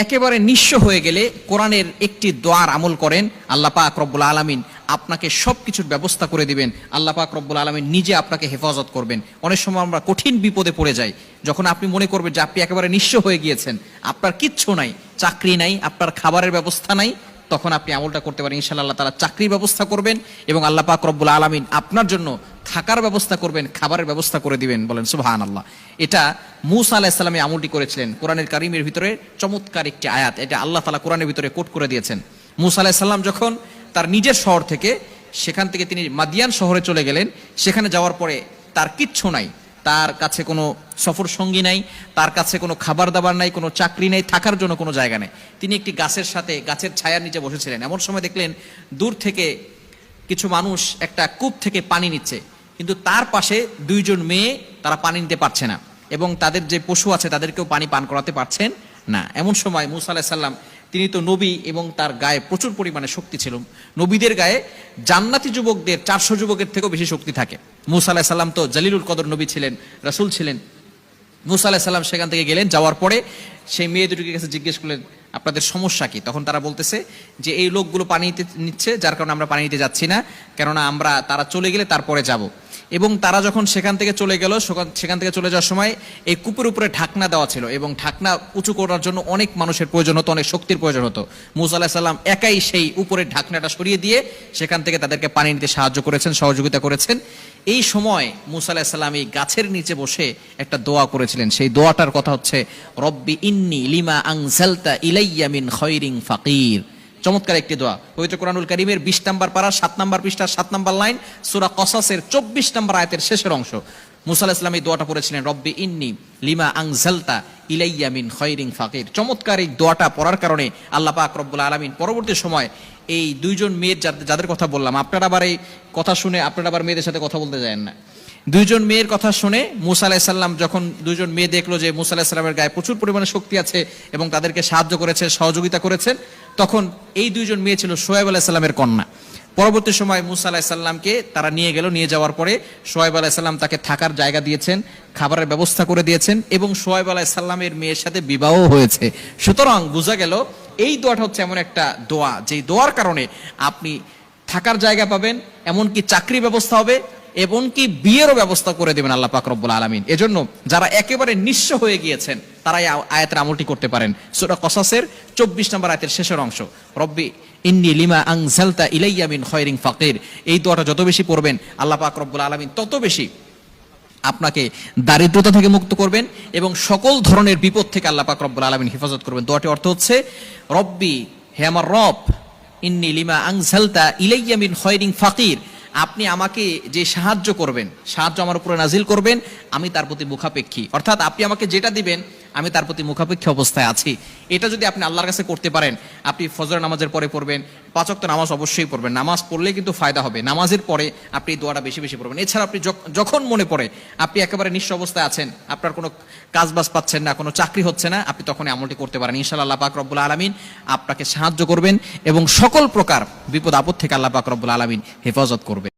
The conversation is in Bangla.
একেবারে নিঃস্ব হয়ে গেলে কোরআনের একটি দোয়ার আমল করেন, আল্লাহ পাক রব্বুল আলমিন আপনাকে সব কিছুর ব্যবস্থা করে দিবেন, আল্লাহ পাক রব্বুল আলমিন নিজে আপনাকে হেফাজত করবেন। অনেক সময় আমরা কঠিন বিপদে পড়ে যাই, যখন আপনি মনে করবেন যে আপনি একেবারে নিঃস্ব হয়ে গিয়েছেন, আপনার কিচ্ছু নাই, চাকরি নাই, আপনার খাবারের ব্যবস্থা নাই, তখন আপনি আমলটা করতে পারেন। ইনশাআল্লাহ তারা চাকরির ব্যবস্থা করবেন এবং আল্লাহ পাক রব্বুল আলমিন আপনার জন্য থাকার ব্যবস্থা করবেন, খাবারের ব্যবস্থা করে দিবেন বলেন সুবাহান আল্লাহ এটা মুসা আলাহ ইসলামে আমলটি করেছিলেন, কোরআনের কারিমের ভিতরে চমৎকার একটি আয়াত, এটা আল্লাহ তালা কোরআনের ভিতরে কোট করে দিয়েছেন। মুসা আলাহ সাল্লাম যখন তার নিজের শহর থেকে সেখান থেকে তিনি মাদিয়ান শহরে চলে গেলেন, সেখানে যাওয়ার পরে তার কিচ্ছু নাই, তার কাছে কোনো সফর সঙ্গী নাই, তার কাছে কোনো খাবার দাবার নাই, কোনো চাকরি নেই, থাকার জন্য কোনো জায়গা নেই। তিনি একটি গাছের সাথে গাছের ছায়ার নিচে বসেছিলেন। এমন সময় দেখলেন দূর থেকে কিছু মানুষ একটা কূপ থেকে পানি নিচ্ছে। কিন্তু তার পাশে দুইজন মেয়ে তারা পানি নিতে পারছে না এবং তাদের যে পশু আছে তাদেরকেও পানি পান করাতে পারছেন না। এমন সময় মুসা আলাহ সাল্লাম তিনি তো নবী এবং তার গায়ে প্রচুর পরিমাণে শক্তি ছিল। নবীদের গায়ে জান্নাতি যুবকদের চারশো যুবকের থেকেও বেশি শক্তি থাকে। মুসা আলাহ সাল্লাম তো জালিলুল কদর নবী ছিলেন, রাসূল ছিলেন। মুসা আলাহ সাল্লাম সেখান থেকে গেলেন, যাওয়ার পরে সেই মেয়ে দুটিকে কাছে জিজ্ঞেস করলেন, আপনাদের সমস্যা কি? তখন তারা বলতেছে যে, এই লোকগুলো পানি নিতে নিচ্ছে, যার কারণে আমরা পানি নিতে যাচ্ছি না। কেননা আমরা, তারা চলে গেলে তারপরে যাব। এবং তারা যখন সেখান থেকে চলে গেল, সেখান- থেকে চলে যাওয়ার সময় এই কূপের উপরে ঢাকনা দেওয়া ছিল এবং ঢাকনা উঁচু করার জন্য অনেক মানুষের প্রয়োজন হতো, অনেক শক্তির প্রয়োজন হতো। মুসা আলাহ সাল্লাম একাই সেই উপরের ঢাকনাটা সরিয়ে দিয়ে সেখান থেকে তাদেরকে পানি নিতে সাহায্য করেছেন, সহযোগিতা করেছেন। এই সময় মুসা আলাহ সাল্লাম এই গাছের নিচে বসে একটা দোয়া করেছিলেন। সেই দোয়াটার কথা হচ্ছে, রব্বি ইন্নি লিমা আংসালতা ইলাইয়া মিন খৈরিং ফাকির। চমৎকার একটি দোয়া। পবিত্র কোরআনুল করিমের বিশ নাম্বার পারা, সাত নাম্বার পৃষ্ঠার সাত নাম্বার লাইন, সুরা কসাসের চব্বিশ নাম্বার আয়াতের শেষের অংশ। মুসা ইসলাম এই দোয়াটা পড়েছিলেন, রব্বি ইন্নি লিমা আংজালতা ইলাইয়া মিন খৈরিং ফাকির। চমৎকার এই দোয়াটা পড়ার কারণে আল্লাহ পাক রব্বুল আলমিন পরবর্তী সময় এই দুইজন মেয়ের যাদের- যাদের কথা বললাম, আপনারা আবার এই কথা শুনে আপনারা আবার মেয়েদের সাথে কথা বলতে যায় না। দুইজন মেয়ের কথা শুনে মুসা আলাহিসাল্লাম যখন দুইজন মেয়ে দেখল যে মুসা আলাহিসাল্লামের গায়ে প্রচুর পরিমাণে শক্তি আছে এবং তাদেরকে সাহায্য করেছে, সহযোগিতা করেছেন তখন এই দুইজন মেয়ে ছিল সোয়েব আলাহিসাল্লামের কন্যা। পরবর্তী সময় মুসা আলাহিসাল্লামকে তারা নিয়ে গেল, নিয়ে যাওয়ার পরে সোয়েব আলাহিসাল্লাম তাকে থাকার জায়গা দিয়েছেন, খাবারের ব্যবস্থা করে দিয়েছেন এবং সোয়েব আলাহিসাল্লামের মেয়ের সাথে বিবাহ হয়েছে। সুতরাং বোঝা গেল, এই দোয়াটা হচ্ছে এমন একটা দোয়া। যেই দোয়ার কারণে আপনি থাকার জায়গা পাবেন, এমনকি চাকরি ব্যবস্থা হবে এমনকি বিয়েরও ব্যবস্থা করে দেবেন আল্লাহ পাক রব্বুল আলমিন। এজন্য যারা একেবারে নিঃস্ব হয়ে গিয়েছেন তারা এই আ- আয়াতের আমলটি করতে পারেন। সুরা কসাসের চব্বিশ নম্বর আয়াতের শেষের অংশ। রব্বি ইন্নি লিমা আংজালতা ইলাইয়া মিন খয়রিং ফাকির। এই দোয়াটা যত বেশি পড়বেন, আল্লাহ পাক রব্বুল আলমিন তত বেশি আপনাকে দারিদ্রতা থেকে মুক্ত করবেন এবং সকল ধরনের বিপদ থেকে আল্লাহ পাক রব্বুল আলমিন হেফাজত করবেন। দোয়াটি অর্থ হচ্ছে, রব্বি, হে আমার রব, ইন্নি লিমা আংজালতা ইলাইয়া মিন খয়রিং ফাকির। আপনি আমাকে যে সাহায্য করবেন, সাহায্য আমার উপরে নাজিল করবেন, আমি তার প্রতি মুখাপেক্ষী। অর্থাৎ আপনি আমাকে যেটা দিবেন আমি তার প্রতি মুখাপেক্ষী অবস্থায় আছি। এটা যদি আপনি আল্লাহর কাছে করতে পারেন, আপনি ফজর নামাজের পরে পড়বেন পাঁচক্ত নামাজ অবশ্যই পড়বেন। নামাজ পড়লে কিন্তু ফায়দা হবে। নামাজের পরে আপনি এই দোয়াটা বেশি বেশি পড়বেন। এছাড়া আপনি যখ- যখন মনে পড়ে, আপনি একেবারে নিঃস্ব অবস্থায় আছেন, আপনার কোনো কাজ বাজ পাচ্ছেন না, কোনো চাকরি হচ্ছে না, আপনি তখন আমলটি করতে পারেন। ইনশাআল্লাহ আল্লাহ পাক রব্বুল আলমিন আপনাকে সাহায্য করবেন এবং সকল প্রকার বিপদ আপদ থেকে আল্লাহ পাক রব্বুল আলমিন হেফাজত করবেন।